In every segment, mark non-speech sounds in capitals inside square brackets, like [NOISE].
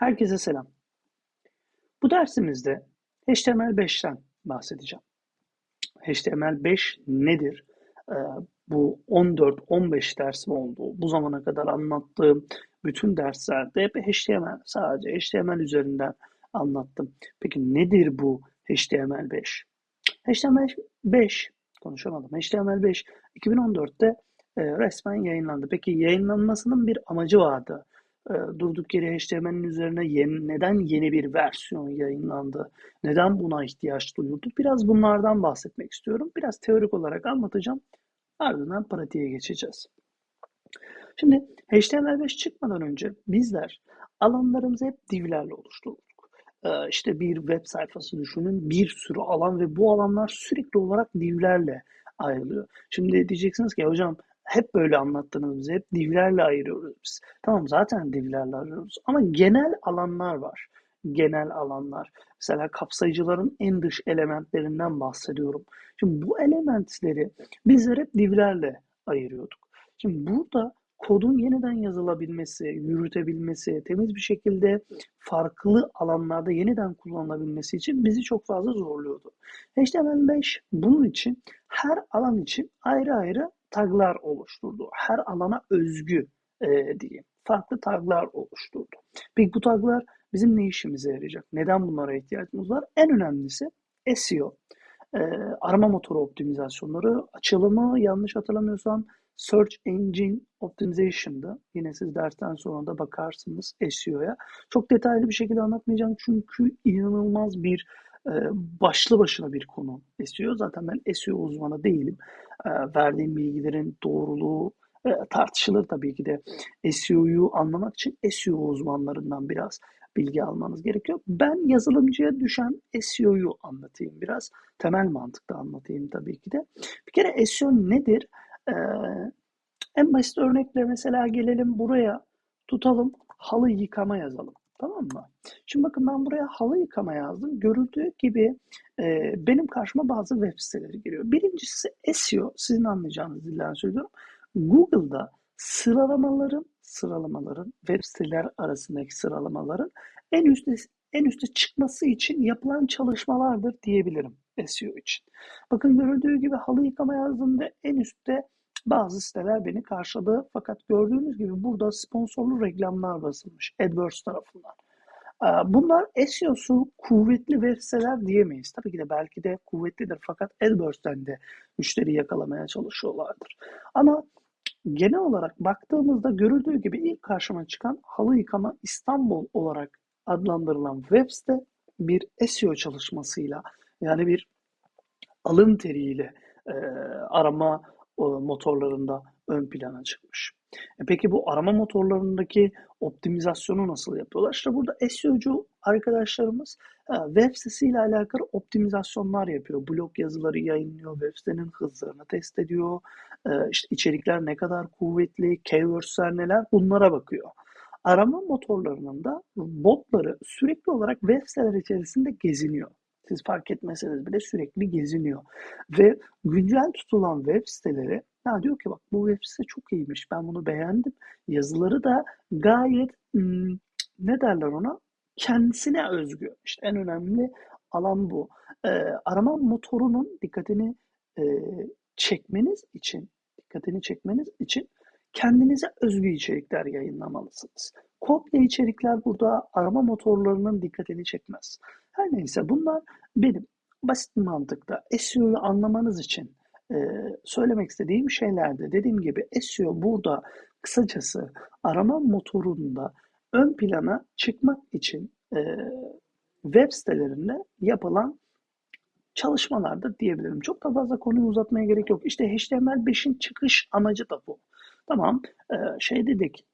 Herkese selam. Bu dersimizde HTML5'ten bahsedeceğim. HTML5 nedir? Ee, bu 14-15 dersim oldu. Bu zamana kadar anlattığım bütün derslerde hep HTML, sadece HTML üzerinden anlattım. Peki nedir bu HTML5? HTML5, konuşamadım. HTML5 2014'te e, resmen yayınlandı. Peki yayınlanmasının bir amacı vardı. E, durduk yere HTML'in üzerine yeni, neden yeni bir versiyon yayınlandı? Neden buna ihtiyaç duyuldu? Biraz bunlardan bahsetmek istiyorum. Biraz teorik olarak anlatacağım. Ardından pratiğe geçeceğiz. Şimdi HTML5 çıkmadan önce bizler alanlarımızı hep divlerle oluşturduk. Ee, işte bir web sayfası düşünün, bir sürü alan ve bu alanlar sürekli olarak divlerle ayrılıyor. Şimdi diyeceksiniz ki hocam hep böyle anlattınız bize. Hep divlerle ayırıyoruz biz. Tamam zaten divlerle ayırıyoruz. Ama genel alanlar var. Genel alanlar. Mesela kapsayıcıların en dış elementlerinden bahsediyorum. Şimdi bu elementleri bizler hep divlerle ayırıyorduk. Şimdi burada kodun yeniden yazılabilmesi, yürütebilmesi, temiz bir şekilde farklı alanlarda yeniden kullanılabilmesi için bizi çok fazla zorluyordu. HTML5 bunun için her alan için ayrı ayrı taglar oluşturdu. Her alana özgü e, diyeyim. Farklı taglar oluşturdu. Peki bu taglar bizim ne işimize yarayacak? Neden bunlara ihtiyacımız var? En önemlisi SEO. E, arama motoru optimizasyonları açılımı yanlış hatırlamıyorsam Search Engine Optimization'da. Yine siz dersten sonra da bakarsınız SEO'ya. Çok detaylı bir şekilde anlatmayacağım çünkü inanılmaz bir başlı başına bir konu SEO. Zaten ben SEO uzmanı değilim. Verdiğim bilgilerin doğruluğu tartışılır tabii ki de. SEO'yu anlamak için SEO uzmanlarından biraz bilgi almanız gerekiyor. Ben yazılımcıya düşen SEO'yu anlatayım biraz. Temel mantıkta anlatayım tabii ki de. Bir kere SEO nedir? En basit örnekle mesela gelelim buraya tutalım halı yıkama yazalım. Tamam mı? Şimdi bakın ben buraya halı yıkama yazdım. Görüldüğü gibi e, benim karşıma bazı web siteleri geliyor. Birincisi SEO. Sizin anlayacağınız dilden söylüyorum. Google'da sıralamaların sıralamaların web siteler arasındaki sıralamaların en üstte en üste çıkması için yapılan çalışmalardır diyebilirim SEO için. Bakın görüldüğü gibi halı yıkama yazdığımda en üstte bazı siteler beni karşıladı fakat gördüğünüz gibi burada sponsorlu reklamlar basılmış AdWords tarafından. Ee, bunlar SEO'su kuvvetli web siteler diyemeyiz. Tabii ki de belki de kuvvetlidir fakat AdWords'ten de müşteri yakalamaya çalışıyorlardır. Ama genel olarak baktığımızda görüldüğü gibi ilk karşıma çıkan halı yıkama İstanbul olarak adlandırılan web site bir SEO çalışmasıyla yani bir alın teriyle e, arama motorlarında ön plana çıkmış. E peki bu arama motorlarındaki optimizasyonu nasıl yapıyorlar? İşte burada SEO'cu arkadaşlarımız e, web sitesiyle alakalı optimizasyonlar yapıyor. Blog yazıları yayınlıyor, web sitenin hızlarını test ediyor. E, işte içerikler ne kadar kuvvetli, keywordsler neler bunlara bakıyor. Arama motorlarının da botları sürekli olarak web siteler içerisinde geziniyor. Siz fark etmeseniz bile sürekli geziniyor. Ve güncel tutulan web siteleri ya diyor ki bak bu web site çok iyiymiş ben bunu beğendim. Yazıları da gayet ne derler ona kendisine özgü. İşte en önemli alan bu. E, arama motorunun dikkatini e, çekmeniz için dikkatini çekmeniz için kendinize özgü içerikler yayınlamalısınız. Kopya içerikler burada arama motorlarının dikkatini çekmez. Her neyse bunlar benim basit mantıkta SEO'yu anlamanız için e, söylemek istediğim şeylerdi. Dediğim gibi SEO burada kısacası arama motorunda ön plana çıkmak için e, web sitelerinde yapılan çalışmalardır diyebilirim. Çok da fazla konuyu uzatmaya gerek yok. İşte HTML5'in çıkış amacı da bu. Tamam şey dedik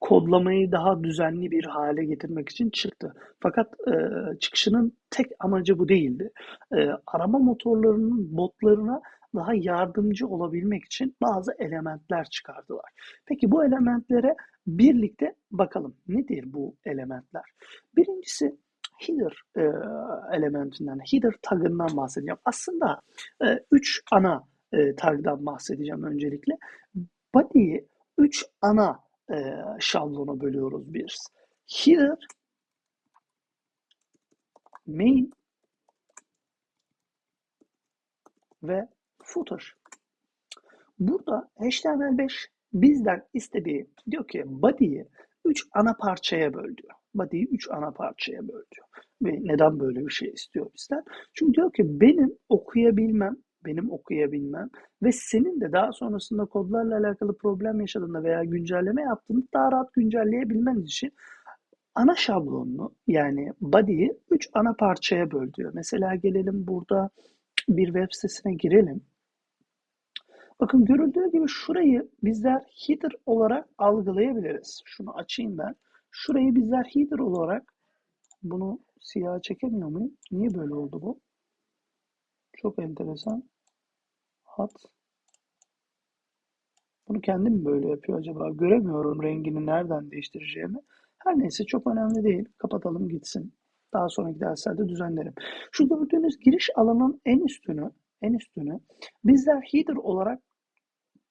kodlamayı daha düzenli bir hale getirmek için çıktı. Fakat çıkışının tek amacı bu değildi. Arama motorlarının botlarına daha yardımcı olabilmek için bazı elementler çıkardılar. Peki bu elementlere birlikte bakalım. Nedir bu elementler? Birincisi header e, elementinden, header tagından bahsedeceğim. Aslında e, üç ana e, tagdan bahsedeceğim öncelikle. Body'yi üç ana e, şablona bölüyoruz biz. Header, main ve footer. Burada HTML5 bizden istediği diyor ki body'yi 3 ana parçaya böl diyor. Body'yi 3 ana parçaya böl diyor. Ve neden böyle bir şey istiyor bizden? Çünkü diyor ki benim okuyabilmem, benim okuyabilmem ve senin de daha sonrasında kodlarla alakalı problem yaşadığında veya güncelleme yaptığında daha rahat güncelleyebilmen için ana şablonunu yani body'yi 3 ana parçaya böl diyor. Mesela gelelim burada bir web sitesine girelim. Bakın görüldüğü gibi şurayı bizler header olarak algılayabiliriz. Şunu açayım ben. Şurayı bizler header olarak bunu siyah çekemiyor muyum? Niye böyle oldu bu? Çok enteresan. Hat. Bunu kendim böyle yapıyor acaba? Göremiyorum rengini nereden değiştireceğimi. Her neyse çok önemli değil. Kapatalım gitsin. Daha sonraki derslerde düzenlerim. Şu gördüğünüz giriş alanın en üstünü, en üstünü bizler header olarak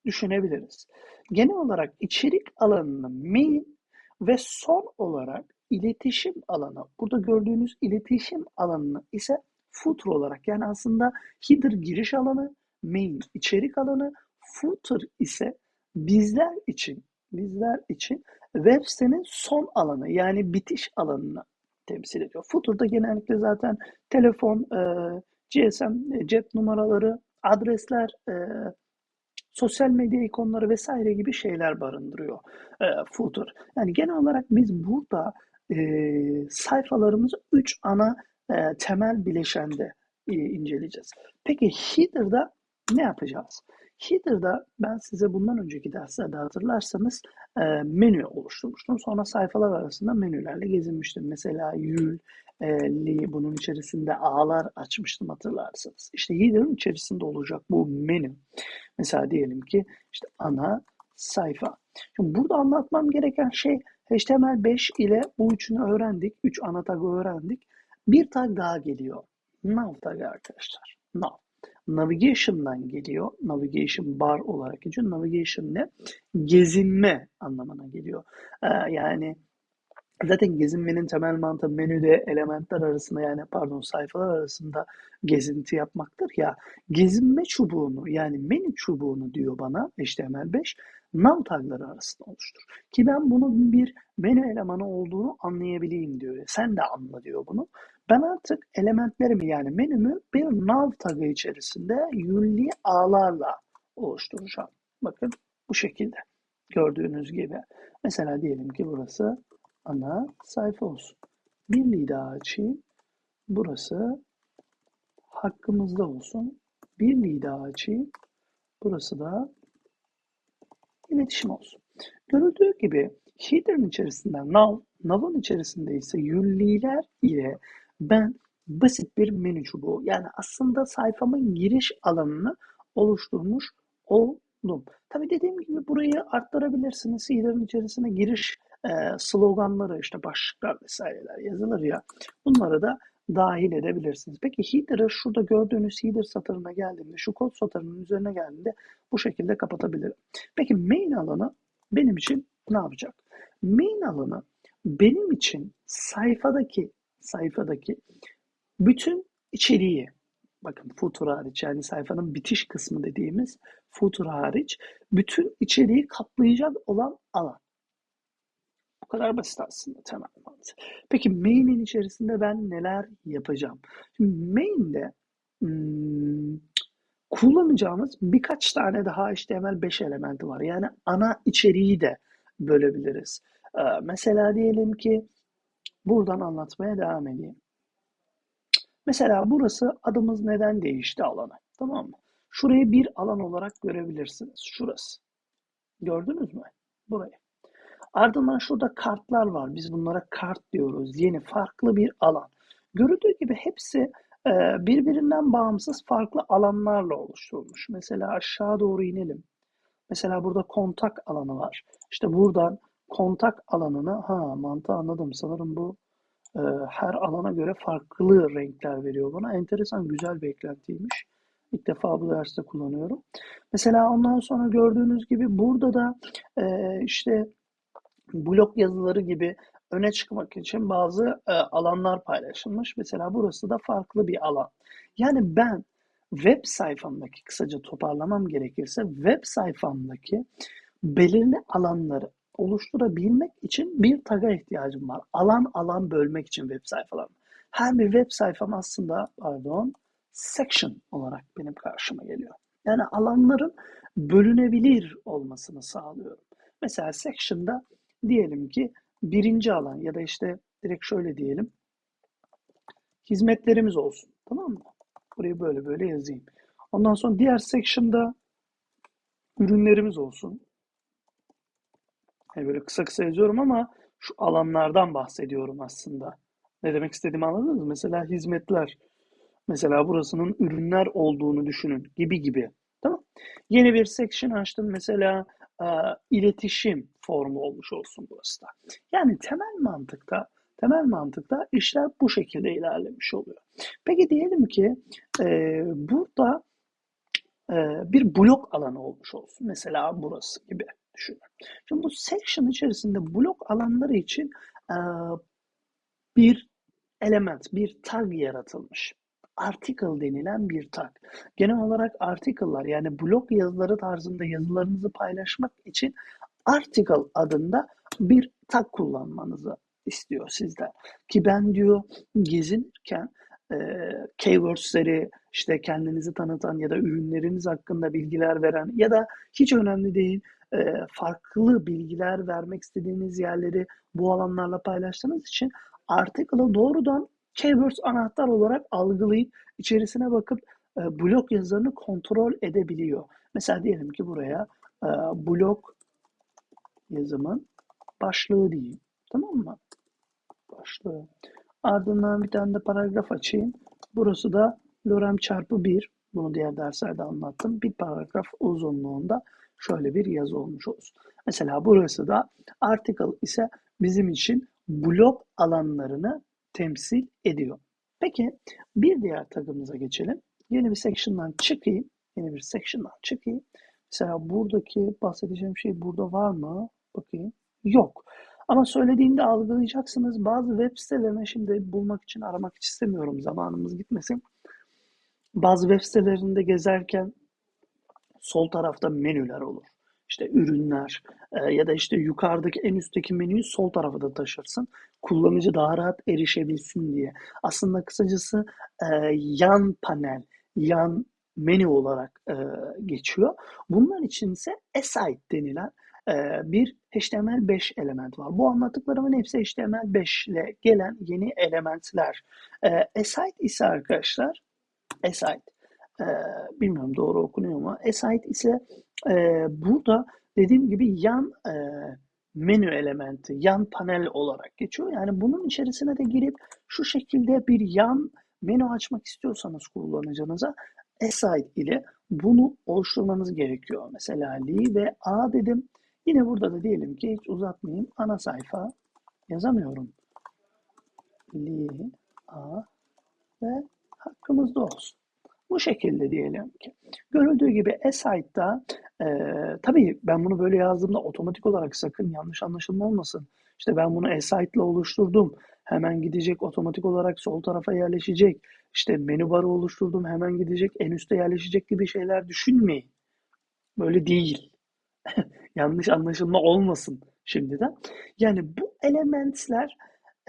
düşünebiliriz. Genel olarak içerik alanını main ve son olarak iletişim alanı. Burada gördüğünüz iletişim alanını ise footer olarak yani aslında header giriş alanı, main içerik alanı, footer ise bizler için bizler için web sitenin son alanı yani bitiş alanını temsil ediyor. Footer'da genellikle zaten telefon, e, GSM, e, cep numaraları, adresler, e, sosyal medya ikonları vesaire gibi şeyler barındırıyor e, footer. Yani genel olarak biz burada e, sayfalarımızı 3 ana e, temel bileşende e, inceleyeceğiz. Peki header'da ne yapacağız? Header'da ben size bundan önceki derslerde hatırlarsanız e, menü oluşturmuştum. Sonra sayfalar arasında menülerle gezinmiştim. Mesela yül, e, li, bunun içerisinde ağlar açmıştım hatırlarsanız. İşte Header'ın içerisinde olacak bu menü. Mesela diyelim ki işte ana sayfa. Şimdi burada anlatmam gereken şey HTML5 ile bu üçünü öğrendik. Üç ana tagı öğrendik. Bir tag daha geliyor. Nav tagı arkadaşlar. Nav. Navigation'dan geliyor. Navigation bar olarak geçiyor. Navigation ne? Gezinme anlamına geliyor. Ee, yani Zaten gezinmenin temel mantığı menüde elementler arasında yani pardon sayfalar arasında gezinti yapmaktır ya. Gezinme çubuğunu yani menü çubuğunu diyor bana HTML5 nav tagları arasında oluştur. Ki ben bunun bir menü elemanı olduğunu anlayabileyim diyor. Sen de anla diyor bunu. Ben artık elementlerimi yani menümü bir nav tagı içerisinde yünlü ağlarla oluşturacağım. Bakın bu şekilde gördüğünüz gibi. Mesela diyelim ki burası ana sayfa olsun. Bir daha açayım. Burası hakkımızda olsun. Bir daha açayım. Burası da iletişim olsun. Görüldüğü gibi header'ın içerisinde nav, nav'ın içerisinde ise yünliler ile ben basit bir menü çubuğu yani aslında sayfamın giriş alanını oluşturmuş oldum. Tabi dediğim gibi burayı arttırabilirsiniz. Header'ın içerisine giriş e, sloganları işte başlıklar vesaireler yazılır ya bunları da dahil edebilirsiniz. Peki header'ı şurada gördüğünüz header satırına geldiğimde şu kod satırının üzerine geldiğinde bu şekilde kapatabilirim. Peki main alanı benim için ne yapacak? Main alanı benim için sayfadaki sayfadaki bütün içeriği bakın footer hariç yani sayfanın bitiş kısmı dediğimiz footer hariç bütün içeriği kaplayacak olan alan. Bu kadar basit aslında temel mantığı. Peki main'in içerisinde ben neler yapacağım? Şimdi main'de hmm, kullanacağımız birkaç tane daha HTML5 elementi var. Yani ana içeriği de bölebiliriz. Ee, mesela diyelim ki buradan anlatmaya devam edeyim. Mesela burası adımız neden değişti alanı. Tamam mı? Şurayı bir alan olarak görebilirsiniz. Şurası. Gördünüz mü? Burayı. Ardından şurada kartlar var. Biz bunlara kart diyoruz. Yeni farklı bir alan. Görüldüğü gibi hepsi e, birbirinden bağımsız farklı alanlarla oluşturulmuş. Mesela aşağı doğru inelim. Mesela burada kontak alanı var. İşte buradan kontak alanına ha mantığı anladım. Sanırım bu e, her alana göre farklı renkler veriyor bana. Enteresan güzel bir eklentiymiş. İlk defa bu derste kullanıyorum. Mesela ondan sonra gördüğünüz gibi burada da e, işte blog yazıları gibi öne çıkmak için bazı e, alanlar paylaşılmış. Mesela burası da farklı bir alan. Yani ben web sayfamdaki kısaca toparlamam gerekirse web sayfamdaki belirli alanları oluşturabilmek için bir tag'a ihtiyacım var. Alan alan bölmek için web sayfalarım. Her bir web sayfam aslında pardon section olarak benim karşıma geliyor. Yani alanların bölünebilir olmasını sağlıyorum. Mesela section'da diyelim ki birinci alan ya da işte direkt şöyle diyelim hizmetlerimiz olsun. Tamam mı? Burayı böyle böyle yazayım. Ondan sonra diğer section'da ürünlerimiz olsun. Yani böyle kısa kısa yazıyorum ama şu alanlardan bahsediyorum aslında. Ne demek istediğimi anladınız mı? Mesela hizmetler. Mesela burasının ürünler olduğunu düşünün gibi gibi. Tamam. Yeni bir section açtım. Mesela e, iletişim formu olmuş olsun burası da. Yani temel mantıkta temel mantıkta işler bu şekilde ilerlemiş oluyor. Peki diyelim ki e, burada e, bir blok alanı olmuş olsun. Mesela burası gibi düşünün. Şimdi bu section içerisinde blok alanları için e, bir element, bir tag yaratılmış. Article denilen bir tag. Genel olarak article'lar yani blog yazıları tarzında yazılarınızı paylaşmak için article adında bir tag kullanmanızı istiyor sizden. Ki ben diyor gezinirken e, keywordsleri işte kendinizi tanıtan ya da ürünleriniz hakkında bilgiler veren ya da hiç önemli değil e, farklı bilgiler vermek istediğiniz yerleri bu alanlarla paylaştığınız için article'ı doğrudan keywords anahtar olarak algılayıp içerisine bakıp e, blog yazılarını kontrol edebiliyor. Mesela diyelim ki buraya e, blog yazımın başlığı diyeyim. Tamam mı? Başlığı. Ardından bir tane de paragraf açayım. Burası da lorem çarpı 1. Bunu diğer derslerde anlattım. Bir paragraf uzunluğunda şöyle bir yazı olmuş olsun. Mesela burası da article ise bizim için blog alanlarını temsil ediyor. Peki bir diğer tagımıza geçelim. Yeni bir section'dan çıkayım. Yeni bir section'dan çıkayım. Mesela buradaki bahsedeceğim şey burada var mı? Bakayım. Yok. Ama söylediğimde algılayacaksınız. Bazı web sitelerine şimdi bulmak için aramak istemiyorum. Zamanımız gitmesin. Bazı web sitelerinde gezerken sol tarafta menüler olur. İşte ürünler e, ya da işte yukarıdaki en üstteki menüyü sol tarafa da taşırsın. Kullanıcı daha rahat erişebilsin diye. Aslında kısacası e, yan panel, yan menü olarak e, geçiyor. Bunlar için ise aside denilen e, bir HTML5 element var. Bu anlattıklarımın hepsi HTML5 ile gelen yeni elementler. E, aside ise arkadaşlar aside e, bilmiyorum doğru okunuyor mu? Aside ise e, burada dediğim gibi yan e, menü elementi, yan panel olarak geçiyor. Yani bunun içerisine de girip şu şekilde bir yan menü açmak istiyorsanız kullanıcınıza aside ile bunu oluşturmanız gerekiyor. Mesela li ve a dedim. Yine burada da diyelim ki hiç uzatmayayım. Ana sayfa yazamıyorum. Li, a ve hakkımızda olsun. Bu şekilde diyelim ki. Görüldüğü gibi Eside'da e, tabii ben bunu böyle yazdığımda otomatik olarak sakın yanlış anlaşılma olmasın. İşte ben bunu Eside ile oluşturdum. Hemen gidecek otomatik olarak sol tarafa yerleşecek. İşte menü barı oluşturdum hemen gidecek en üste yerleşecek gibi şeyler düşünmeyin. Böyle değil. [LAUGHS] yanlış anlaşılma olmasın şimdiden. Yani bu elementler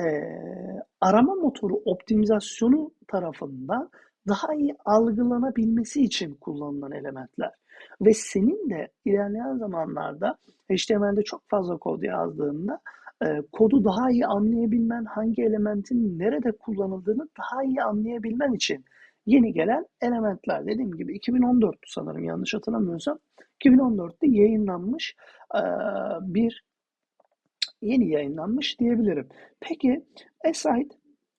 e, arama motoru optimizasyonu tarafından daha iyi algılanabilmesi için kullanılan elementler. Ve senin de ilerleyen zamanlarda HTML'de çok fazla kod yazdığında e, kodu daha iyi anlayabilmen, hangi elementin nerede kullanıldığını daha iyi anlayabilmen için yeni gelen elementler. Dediğim gibi 2014 sanırım yanlış hatırlamıyorsam 2014'te yayınlanmış e, bir yeni yayınlanmış diyebilirim. Peki Aside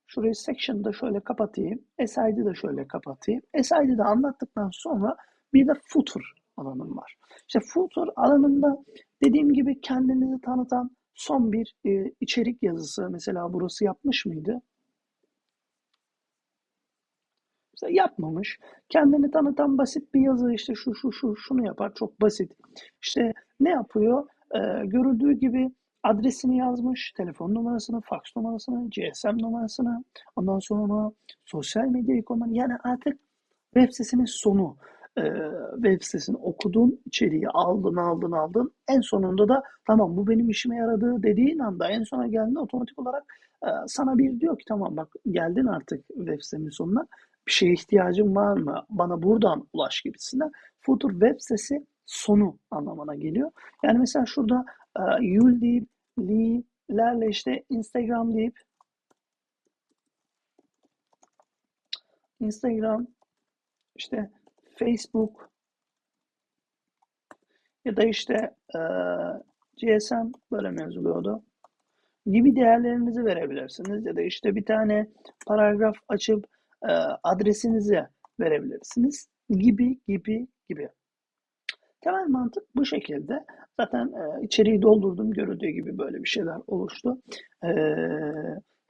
Şurayı section'da şöyle kapatayım. SID'i de şöyle kapatayım. SID'i de anlattıktan sonra bir de footer alanım var. İşte footer alanında dediğim gibi kendinizi tanıtan son bir e, içerik yazısı. Mesela burası yapmış mıydı? Mesela yapmamış. Kendini tanıtan basit bir yazı işte şu şu şu şunu yapar. Çok basit. İşte ne yapıyor? Ee, görüldüğü gibi adresini yazmış, telefon numarasını, fax numarasını, GSM numarasını, ondan sonra sosyal medya ikonlarını yani artık web sitesinin sonu e, web sitesini okudun, içeriği aldın, aldın, aldın. En sonunda da tamam bu benim işime yaradı dediğin anda en sona geldiğinde otomatik olarak e, sana bir diyor ki tamam bak geldin artık web sitemin sonuna. Bir şeye ihtiyacın var mı? Bana buradan ulaş gibisinden. Footer web sitesi sonu anlamına geliyor. Yani mesela şurada Yul deyip, Lee'lerle işte Instagram deyip Instagram işte Facebook ya da işte e, GSM böyle mi yazılıyordu? Gibi değerlerinizi verebilirsiniz. Ya da işte bir tane paragraf açıp e, adresinizi verebilirsiniz. Gibi gibi gibi. Temel mantık bu şekilde. Zaten e, içeriği doldurdum. Görüldüğü gibi böyle bir şeyler oluştu. E,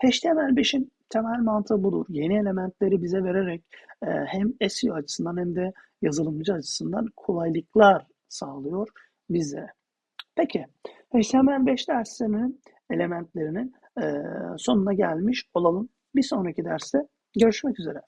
HTML5'in temel mantığı budur. Yeni elementleri bize vererek e, hem SEO açısından hem de yazılımcı açısından kolaylıklar sağlıyor bize. Peki, HTML5 dersinin elementlerinin e, sonuna gelmiş olalım. Bir sonraki derste görüşmek üzere.